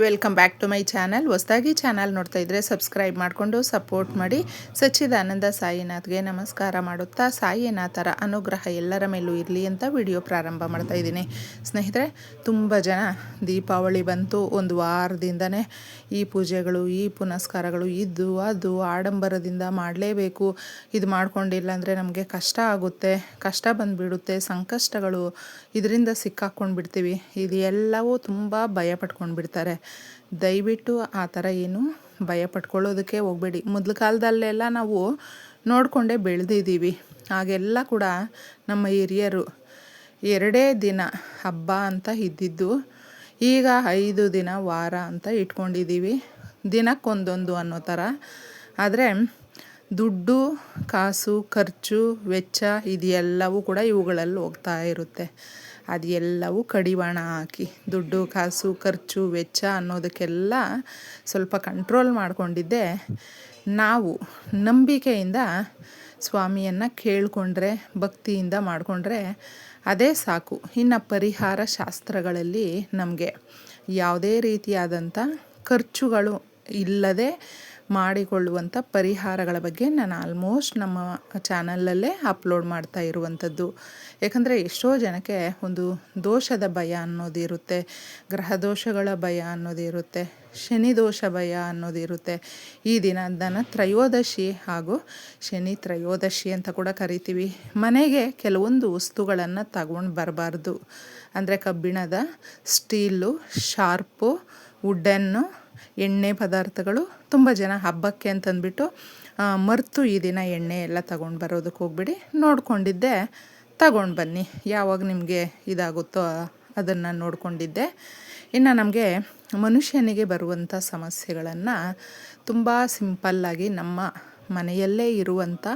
Welcome back to my channel ಹೊಸದಾಗಿ channel ನೋಡ್ತಾ ಇದ್ದರೆ ಸಬ್ಸ್ಕ್ರೈಬ್ ಮಾಡಿಕೊಂಡು ಸಪೋರ್ಟ್ ಮಾಡಿ. ಸಚ್ಚಿದಾನಂದ ಸಾಯಿನಾಥ್ಗೆ ನಮಸ್ಕಾರ ಮಾಡುತ್ತಾ, ಸಾಯಿನಾಥರ ಅನುಗ್ರಹ ಎಲ್ಲರ ಮೇಲೂ ಇರಲಿ ಅಂತ ವಿಡಿಯೋ ಪ್ರಾರಂಭ ಮಾಡ್ತಾ ಇದ್ದೀನಿ. ಸ್ನೇಹಿತರೆ, ತುಂಬ ಜನ ದೀಪಾವಳಿ ಬಂತು. ಒಂದು ವಾರದಿಂದನೇ ಈ ಪೂಜೆಗಳು, ಈ ಪುನಸ್ಕಾರಗಳು ಇದ್ದು, ಅದು ಆಡಂಬರದಿಂದ ಮಾಡಲೇಬೇಕು. ಇದು ಮಾಡ್ಕೊಂಡಿಲ್ಲ ಅಂದರೆ ನಮಗೆ ಕಷ್ಟ ಆಗುತ್ತೆ. ಕಷ್ಟ ಬಂದುಬಿಡುತ್ತೆ. ಸಂಕಷ್ಟಗಳು ಇದರಿಂದ ಸಿಕ್ಕಾಕ್ಕೊಂಡು ಬಿಡ್ತೀವಿ ಇದು ಎಲ್ಲವೂ ತುಂಬ ಭಯ ಪಟ್ಕೊಂಡು ಬಿಡ್ತಾರೆ ದಯವಿಟ್ಟು ಆ ಥರ ಏನು ಭಯ ಪಟ್ಕೊಳ್ಳೋದಕ್ಕೆ ಹೋಗಬೇಡಿ. ಮೊದಲ ಕಾಲದಲ್ಲೆಲ್ಲ ನಾವು ನೋಡಿಕೊಂಡೇ ಬೆಳೆದಿದ್ದೀವಿ. ಹಾಗೆಲ್ಲ ಕೂಡ ನಮ್ಮ ಹಿರಿಯರು ಎರಡೇ ದಿನ ಹಬ್ಬ ಅಂತ ಇದ್ದಿದ್ದು, ಈಗ ಐದು ದಿನ ವಾರ ಅಂತ ಇಟ್ಕೊಂಡಿದ್ದೀವಿ. ದಿನಕ್ಕೊಂದೊಂದು ಅನ್ನೋ ಥರ. ಆದರೆ ದುಡ್ಡು, ಕಾಸು, ಖರ್ಚು, ವೆಚ್ಚ ಇದೆಲ್ಲವೂ ಕೂಡ ಇವುಗಳಲ್ಲಿ ಹೋಗ್ತಾ ಇರುತ್ತೆ. ಅದೆಲ್ಲವೂ ಕಡಿವಾಣ ಹಾಕಿ, ದುಡ್ಡು, ಕಾಸು, ಖರ್ಚು, ವೆಚ್ಚ ಅನ್ನೋದಕ್ಕೆಲ್ಲ ಸ್ವಲ್ಪ ಕಂಟ್ರೋಲ್ ಮಾಡಿಕೊಂಡಿದ್ದೆ. ನಾವು ನಂಬಿಕೆಯಿಂದ ಸ್ವಾಮಿಯನ್ನು ಕೇಳಿಕೊಂಡ್ರೆ, ಭಕ್ತಿಯಿಂದ ಮಾಡಿಕೊಂಡ್ರೆ ಅದೇ ಸಾಕು. ಇನ್ನು ಪರಿಹಾರ ಶಾಸ್ತ್ರಗಳಲ್ಲಿ ನಮಗೆ ಯಾವುದೇ ರೀತಿಯಾದಂಥ ಖರ್ಚುಗಳು ಇಲ್ಲದೆ ಮಾಡಿಕೊಳ್ಳುವಂಥ ಪರಿಹಾರಗಳ ಬಗ್ಗೆ ನಾನು ಆಲ್ಮೋಸ್ಟ್ ನಮ್ಮ ಚಾನಲಲ್ಲೇ ಅಪ್ಲೋಡ್ ಮಾಡ್ತಾ ಇರುವಂಥದ್ದು. ಯಾಕಂದರೆ ಎಷ್ಟೋ ಜನಕ್ಕೆ ಒಂದು ದೋಷದ ಭಯ ಅನ್ನೋದಿರುತ್ತೆ, ಗ್ರಹ ದೋಷಗಳ ಭಯ ಅನ್ನೋದಿರುತ್ತೆ, ಶನಿ ದೋಷ ಭಯ ಅನ್ನೋದಿರುತ್ತೆ. ಈ ದಿನ ತ್ರಯೋದಶಿ ಹಾಗೂ ಶನಿ ತ್ರಯೋದಶಿ ಅಂತ ಕೂಡ ಕರಿತೀವಿ. ಮನೆಗೆ ಕೆಲವೊಂದು ವಸ್ತುಗಳನ್ನು ತಗೊಂಡು ಬರಬಾರ್ದು. ಅಂದರೆ ಕಬ್ಬಿಣದ, ಸ್ಟೀಲು, ಶಾರ್ಪು, ವುಡ್ಡನ್ನು ಎಣ್ಣೆ ಪದಾರ್ಥಗಳು ತುಂಬ ಜನ ಹಬ್ಬಕ್ಕೆ ಅಂತಂದ್ಬಿಟ್ಟು ಮರೆತು ಈ ದಿನ ಎಣ್ಣೆ ಎಲ್ಲ ತಗೊಂಡು ಬರೋದಕ್ಕೆ ಹೋಗ್ಬಿಡಿ. ನೋಡ್ಕೊಂಡಿದ್ದೆ, ತಗೊಂಡು ಬನ್ನಿ. ಯಾವಾಗ ನಿಮಗೆ ಇದಾಗುತ್ತೋ ಅದನ್ನು ನೋಡಿಕೊಂಡಿದ್ದೆ. ಇನ್ನು ನಮಗೆ ಮನುಷ್ಯನಿಗೆ ಬರುವಂಥ ಸಮಸ್ಯೆಗಳನ್ನು ತುಂಬ ಸಿಂಪಲ್ಲಾಗಿ ನಮ್ಮ ಮನೆಯಲ್ಲೇ ಇರುವಂಥ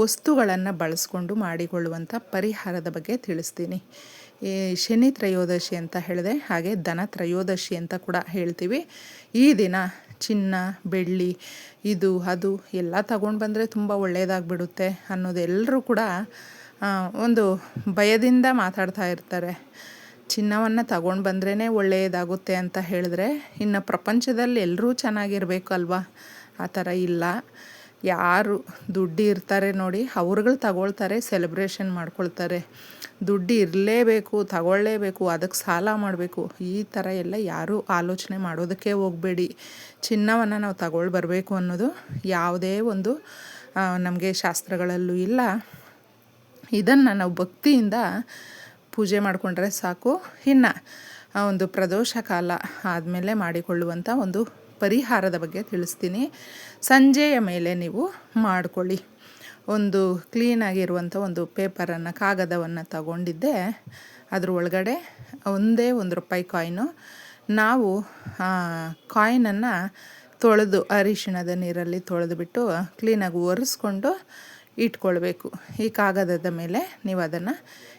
ವಸ್ತುಗಳನ್ನು ಬಳಸ್ಕೊಂಡು ಮಾಡಿಕೊಳ್ಳುವಂಥ ಪರಿಹಾರದ ಬಗ್ಗೆ ತಿಳಿಸ್ತೀನಿ. ಈ ಶನಿ ತ್ರಯೋದಶಿ ಅಂತ ಹೇಳಿದೆ, ಹಾಗೆ ಧನ ತ್ರಯೋದಶಿ ಅಂತ ಕೂಡ ಹೇಳ್ತೀವಿ. ಈ ದಿನ ಚಿನ್ನ, ಬೆಳ್ಳಿ, ಇದು, ಅದು ಎಲ್ಲ ತಗೊಂಡು ಬಂದರೆ ತುಂಬ ಒಳ್ಳೆಯದಾಗ್ಬಿಡುತ್ತೆ ಅನ್ನೋದೆಲ್ಲರೂ ಕೂಡ ಒಂದು ಭಯದಿಂದ ಮಾತಾಡ್ತಾ ಇರ್ತಾರೆ. ಚಿನ್ನವನ್ನು ತಗೊಂಡು ಬಂದ್ರೇ ಒಳ್ಳೆಯದಾಗುತ್ತೆ ಅಂತ ಹೇಳಿದ್ರೆ, ಇನ್ನು ಪ್ರಪಂಚದಲ್ಲಿ ಎಲ್ಲರೂ ಚೆನ್ನಾಗಿರಬೇಕು ಅಲ್ವಾ ಆ ಥರ ಇಲ್ಲ. ಯಾರು ದುಡ್ಡು ಇರ್ತಾರೆ ನೋಡಿ, ಅವ್ರುಗಳು ತಗೊಳ್ತಾರೆ ಸೆಲೆಬ್ರೇಷನ್ ಮಾಡ್ಕೊಳ್ತಾರೆ. ದುಡ್ಡು ಇರಲೇಬೇಕು ತಗೊಳ್ಳೇಬೇಕು ಅದಕ್ಕೆ ಸಾಲ ಮಾಡಬೇಕು. ಈ ಥರ ಎಲ್ಲ ಯಾರೂ ಆಲೋಚನೆ ಮಾಡೋದಕ್ಕೆ ಹೋಗಬೇಡಿ. ಚಿನ್ನವನ್ನು ನಾವು ತಗೊಳ್ಳಿ ಬರಬೇಕು ಅನ್ನೋದು ಯಾವುದೇ ಒಂದು ನಮಗೆ ಶಾಸ್ತ್ರಗಳಲ್ಲೂ ಇಲ್ಲ. ಇದನ್ನು ನಾವು ಭಕ್ತಿಯಿಂದ ಪೂಜೆ ಮಾಡಿಕೊಂಡ್ರೆ ಸಾಕು. ಇನ್ನು ಒಂದು ಪ್ರದೋಷ ಕಾಲ ಆದಮೇಲೆ ಮಾಡಿಕೊಳ್ಳುವಂಥ ಒಂದು ಪರಿಹಾರದ ಬಗ್ಗೆ ತಿಳಿಸ್ತೀನಿ. ಸಂಜೆಯ ಮೇಲೆ ನೀವು ಮಾಡಿಕೊಳ್ಳಿ. ಒಂದು ಕ್ಲೀನಾಗಿರುವಂಥ ಒಂದು ಪೇಪರನ್ನು, ಕಾಗದವನ್ನು ತಗೊಂಡಿದ್ದೆ. ಅದರ ಒಳಗಡೆ ಒಂದೇ ಒಂದು ರೂಪಾಯಿ ಕಾಯಿನು. ನಾವು ಕಾಯಿನನ್ನು ತೊಳೆದು ಅರಿಶಿಣದ ನೀರಲ್ಲಿ ತೊಳೆದುಬಿಟ್ಟು ಕ್ಲೀನಾಗಿ ಒರೆಸ್ಕೊಂಡು ಇಟ್ಕೊಳ್ಬೇಕು. ಈ ಕಾಗದದ ಮೇಲೆ ನೀವು ಅದನ್ನು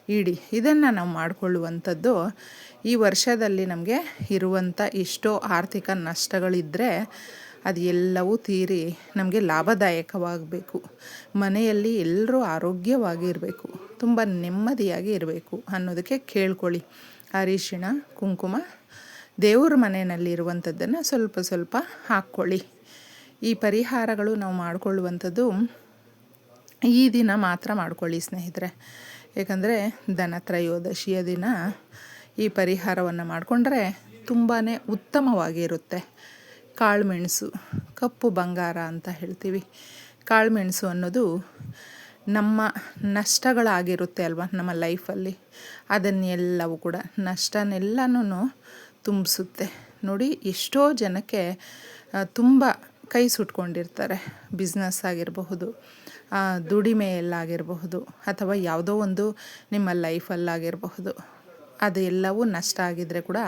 ಇಡಿ. ಇದನ್ನು ನಾವು ಮಾಡಿಕೊಳ್ಳುವಂಥದ್ದು ಈ ವರ್ಷದಲ್ಲಿ ನಮಗೆ ಇರುವಂಥ ಎಷ್ಟೋ ಆರ್ಥಿಕ ನಷ್ಟಗಳಿದ್ದರೆ ಅದು ಎಲ್ಲವೂ ತೀರಿ ನಮಗೆ ಲಾಭದಾಯಕವಾಗಬೇಕು. ಮನೆಯಲ್ಲಿ ಎಲ್ಲರೂ ಆರೋಗ್ಯವಾಗಿರಬೇಕು. ತುಂಬ ನೆಮ್ಮದಿಯಾಗಿ ಇರಬೇಕು ಅನ್ನೋದಕ್ಕೆ ಕೇಳ್ಕೊಳ್ಳಿ. ಅರಿಶಿಣ, ಕುಂಕುಮ, ದೇವ್ರ ಮನೆಯಲ್ಲಿ ಇರುವಂಥದ್ದನ್ನು ಸ್ವಲ್ಪ ಸ್ವಲ್ಪ ಹಾಕ್ಕೊಳ್ಳಿ. ಈ ಪರಿಹಾರಗಳು ನಾವು ಮಾಡಿಕೊಳ್ಳುವಂಥದ್ದು ಈ ದಿನ ಮಾತ್ರ ಮಾಡ್ಕೊಳ್ಳಿ ಸ್ನೇಹಿತರೆ. ಏಕೆಂದರೆ ದನತ್ರಯೋದಶಿಯ ದಿನ ಈ ಪರಿಹಾರವನ್ನು ಮಾಡಿಕೊಂಡ್ರೆ ತುಂಬಾ ಉತ್ತಮವಾಗಿರುತ್ತೆ ಕಾಳುಮೆಣಸು, ಕಪ್ಪು ಬಂಗಾರ ಅಂತ ಹೇಳ್ತೀವಿ. ಕಾಳುಮೆಣಸು ಅನ್ನೋದು ನಮ್ಮ ನಷ್ಟಗಳಾಗಿರುತ್ತೆ ಅಲ್ವಾ ನಮ್ಮ ಲೈಫಲ್ಲಿ. ಅದನ್ನೆಲ್ಲವೂ ಕೂಡ ನಷ್ಟನೆಲ್ಲನೂ ತುಂಬಿಸುತ್ತೆ. ನೋಡಿ ಎಷ್ಟೋ ಜನಕ್ಕೆ ತುಂಬ ಕೈ ಸುಟ್ಕೊಂಡಿರ್ತಾರೆ. ಬಿಸ್ನೆಸ್ ಆಗಿರಬಹುದು ದುಡಿಮೆಯಲ್ಲಾಗಿರಬಹುದು ಅಥವಾ ಯಾವುದೋ ಒಂದು ನಿಮ್ಮ ಲೈಫಲ್ಲಾಗಿರಬಹುದು. ಅದೆಲ್ಲವೂ ನಷ್ಟ ಆಗಿದ್ದರೆ ಕೂಡ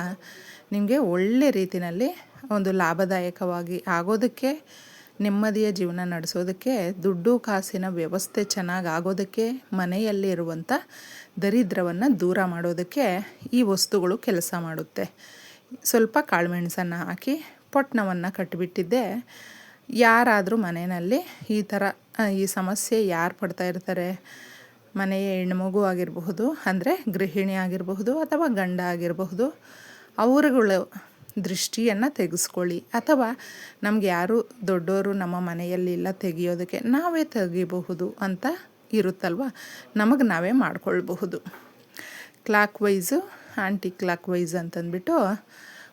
ನಿಮಗೆ ಒಳ್ಳೆ ರೀತಿಯಲ್ಲಿ ಒಂದು ಲಾಭದಾಯಕವಾಗಿ ಆಗೋದಕ್ಕೆ, ನೆಮ್ಮದಿಯ ಜೀವನ ನಡೆಸೋದಕ್ಕೆ, ದುಡ್ಡು ಕಾಸಿನ ವ್ಯವಸ್ಥೆ ಚೆನ್ನಾಗಿ ಆಗೋದಕ್ಕೆ ಮನೆಯಲ್ಲಿ ಇರುವಂಥ ದರಿದ್ರವನ್ನು ದೂರ ಮಾಡೋದಕ್ಕೆ ಈ ವಸ್ತುಗಳು ಕೆಲಸ ಮಾಡುತ್ತೆ. ಸ್ವಲ್ಪ ಕಾಳುಮೆಣಸನ್ನು ಹಾಕಿ ಪೊಟ್ಟಣವನ್ನು ಕಟ್ಟಿಬಿಟ್ಟಿದ್ದೆ ಯಾರಾದರೂ ಮನೆಯಲ್ಲಿ ಈ ಥರ ಈ ಸಮಸ್ಯೆ ಯಾರು ಪಡ್ತಾ ಇರ್ತಾರೆ? ಮನೆಯ ಹೆಣ್ಮಗು ಆಗಿರಬಹುದು, ಅಂದರೆ ಗೃಹಿಣಿ ಆಗಿರಬಹುದು ಅಥವಾ ಗಂಡ ಆಗಿರಬಹುದು, ಅವರುಗಳು ದೃಷ್ಟಿಯನ್ನು ತೆಗೆಸ್ಕೊಳ್ಳಿ. ಅಥವಾ ನಮ್ಗೆ ಯಾರು ದೊಡ್ಡವರು ನಮ್ಮ ಮನೆಯಲ್ಲಿಲ್ಲ ತೆಗಿಯೋದಕ್ಕೆ ನಾವೇ ತೆಗಿಬಹುದು ಅಂತ ಇರುತ್ತಲ್ವ? ನಮಗೆ ನಾವೇ ಮಾಡ್ಕೊಳ್ಬಹುದು. Clockwise anticlockwise ಅಂತಂದ್ಬಿಟ್ಟು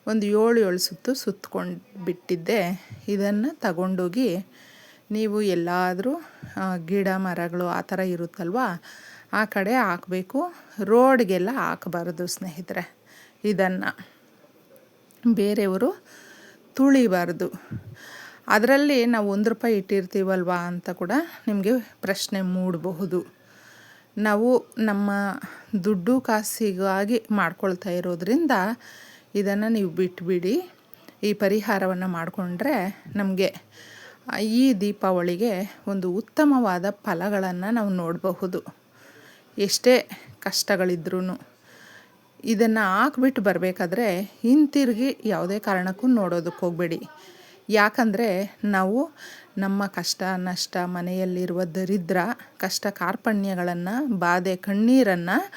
ಒಂದು ಏಳು ಏಳು ಸುತ್ತು ಸುತ್ತಕೊಂಡು ಬಿಟ್ಟಿದ್ದೆ ಇದನ್ನು ತಗೊಂಡೋಗಿ ನೀವು ಎಲ್ಲಾದರೂ ಗಿಡ, ಮರಗಳು ಆ ಥರ ಇರುತ್ತಲ್ವಾ? ಆ ಕಡೆ ಹಾಕಬೇಕು. ರೋಡ್ಗೆಲ್ಲ ಹಾಕಬಾರ್ದು ಸ್ನೇಹಿತರೆ, ಇದನ್ನು. ಬೇರೆಯವರು ತುಳಿಬಾರ್ದು. ಅದರಲ್ಲಿ ನಾವು ಒಂದು ರೂಪಾಯಿ ಇಟ್ಟಿರ್ತೀವಲ್ವಾ ಅಂತ ಕೂಡ ನಿಮಗೆ ಪ್ರಶ್ನೆ ಮೂಡಬಹುದು. ನಾವು ನಮ್ಮ ದುಡ್ಡು ಕಾಸಿಗಾಗಿ ಮಾಡ್ಕೊಳ್ತಾ ಇರೋದ್ರಿಂದ ಇದನ್ನು ನೀವು ಬಿಟ್ಬಿಡಿ. ಈ ಪರಿಹಾರವನ್ನು ಮಾಡಿಕೊಂಡ್ರೆ ನಮಗೆ ಈ ದೀಪಾವಳಿಗೆ ಒಂದು ಉತ್ತಮವಾದ ಫಲಗಳನ್ನು ನಾವು ನೋಡಬಹುದು. ಎಷ್ಟೇ ಕಷ್ಟಗಳಿದ್ರೂ ಇದನ್ನು ಹಾಕ್ಬಿಟ್ಟು ಬರಬೇಕಾದ್ರೆ ಹಿಂತಿರುಗಿ ಯಾವುದೇ ಕಾರಣಕ್ಕೂ ನೋಡೋದಕ್ಕೆ ಹೋಗಬೇಡಿ. ಯಾಕಂದರೆ ನಾವು ನಮ್ಮ ಕಷ್ಟ, ನಷ್ಟ, ಮನೆಯಲ್ಲಿರುವ ದರಿದ್ರ, ಕಷ್ಟ ಕಾರ್ಪಣ್ಯಗಳನ್ನು, ಬಾಧೆ ಕಣ್ಣೀರನ್ನು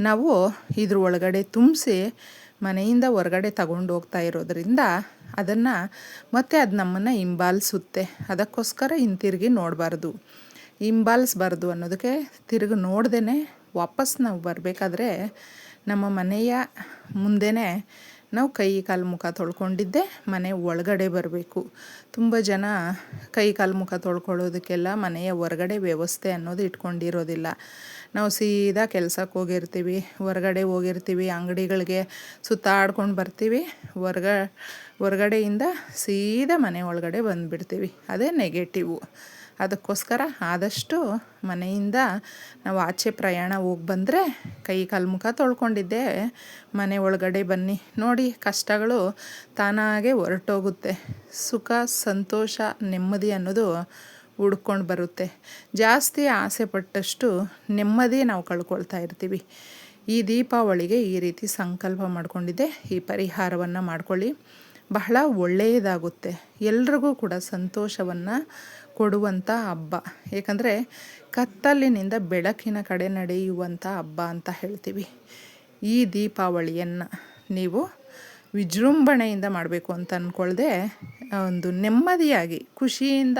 ನಾವು ಇದ್ರ ಒಳಗಡೆ ತುಂಬಿಸಿ ಮನೆಯಿಂದ ಹೊರಗಡೆ ತಗೊಂಡು ಹೋಗ್ತಾ ಇರೋದರಿಂದ ಅದನ್ನು ಮತ್ತೆ ಅದು ನಮ್ಮನ್ನು ಹಿಂಬಾಲಿಸುತ್ತೆ. ಅದಕ್ಕೋಸ್ಕರ ಹಿಂತಿರುಗಿ ನೋಡಬಾರ್ದು. ಹಿಂಬಾಲಿಸ್ಬಾರ್ದು ಅನ್ನೋದಕ್ಕೆ ತಿರುಗಿ ನೋಡ್ದೇ ವಾಪಸ್ ನಾವು ಬರಬೇಕಾದ್ರೆ ನಮ್ಮ ಮನೆಯ ಮುಂದೆನೇ ನಾವು ಕೈ ಕಾಲು ಮುಖ ತೊಳ್ಕೊಂಡಿದ್ದೆ, ಮನೆ ಒಳಗಡೆ ಬರಬೇಕು. ತುಂಬ ಜನ ಕೈ ಕಾಲು ಮುಖ ತೊಳ್ಕೊಳ್ಳೋದಕ್ಕೆಲ್ಲ ಮನೆಯ ಹೊರಗಡೆ ವ್ಯವಸ್ಥೆ ಅನ್ನೋದು ಇಟ್ಕೊಂಡಿರೋದಿಲ್ಲ. ನಾವು ಸೀದಾ ಕೆಲಸಕ್ಕೆ ಹೋಗಿರ್ತೀವಿ, ಹೊರಗಡೆ ಹೋಗಿರ್ತೀವಿ, ಅಂಗಡಿಗಳಿಗೆ ಸುತ್ತಾಡ್ಕೊಂಡು ಬರ್ತೀವಿ. ಹೊರಗ, ಹೊರಗಡೆಯಿಂದ ಸೀದಾ ಮನೆ ಒಳಗಡೆ ಬಂದುಬಿಡ್ತೀವಿ. ಅದೇ ನೆಗೆಟಿವು ಅದಕ್ಕೋಸ್ಕರ ಆದಷ್ಟು ಮನೆಯಿಂದ ನಾವು ಆಚೆ ಪ್ರಯಾಣ ಹೋಗಿ ಬಂದರೆ ಕೈ ಕಾಲು ತೊಳ್ಕೊಂಡಿದ್ದೆ. ಮನೆ ಒಳಗಡೆ ಬನ್ನಿ. ನೋಡಿ, ಕಷ್ಟಗಳು ತಾನಾಗೆ ಹೊರಟೋಗುತ್ತೆ. ಸುಖ, ಸಂತೋಷ, ನೆಮ್ಮದಿ ಅನ್ನೋದು ಹುಡ್ಕೊಂಡು ಬರುತ್ತೆ. ಜಾಸ್ತಿ ಆಸೆ ಪಟ್ಟಷ್ಟು ನೆಮ್ಮದಿ ನಾವು ಕಳ್ಕೊಳ್ತಾ ಇರ್ತೀವಿ. ಈ ದೀಪಾವಳಿಗೆ ಈ ರೀತಿ ಸಂಕಲ್ಪ ಮಾಡಿಕೊಂಡಿದ್ದೆ. ಈ ಪರಿಹಾರವನ್ನು ಮಾಡ್ಕೊಳ್ಳಿ. ಬಹಳ ಒಳ್ಳೆಯದಾಗುತ್ತೆ. ಎಲ್ರಿಗೂ ಕೂಡ ಸಂತೋಷವನ್ನು ಕೊಡುವಂಥ ಹಬ್ಬ. ಏಕೆಂದರೆ ಕತ್ತಲಿನಿಂದ ಬೆಳಕಿನ ಕಡೆ ನಡೆಯುವಂಥ ಹಬ್ಬ ಅಂತ ಹೇಳ್ತೀವಿ. ಈ ದೀಪಾವಳಿಯನ್ನು ನೀವು ವಿಜೃಂಭಣೆಯಿಂದ ಮಾಡಬೇಕು ಅಂತ ಅಂದ್ಕೊಳ್ಳದೆ ಒಂದು ನೆಮ್ಮದಿಯಾಗಿ, ಖುಷಿಯಿಂದ,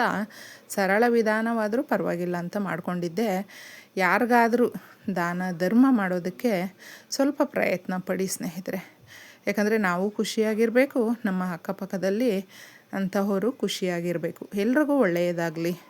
ಸರಳ ವಿಧಾನವಾದರೂ ಪರವಾಗಿಲ್ಲ ಅಂತ ಮಾಡಿಕೊಂಡಿದ್ದೆ. ಯಾರಿಗಾದರೂ ದಾನ, ಧರ್ಮ ಮಾಡೋದಕ್ಕೆ ಸ್ವಲ್ಪ ಪ್ರಯತ್ನ ಪಡಿ ಸ್ನೇಹಿತರೆ. ಯಾಕಂದರೆ ನಾವು ಖುಷಿಯಾಗಿರಬೇಕು, ನಮ್ಮ ಅಕ್ಕಪಕ್ಕದಲ್ಲಿ ಅಂತಹವರು ಖುಷಿಯಾಗಿರಬೇಕು. ಎಲ್ರಿಗೂ ಒಳ್ಳೆಯದಾಗಲಿ.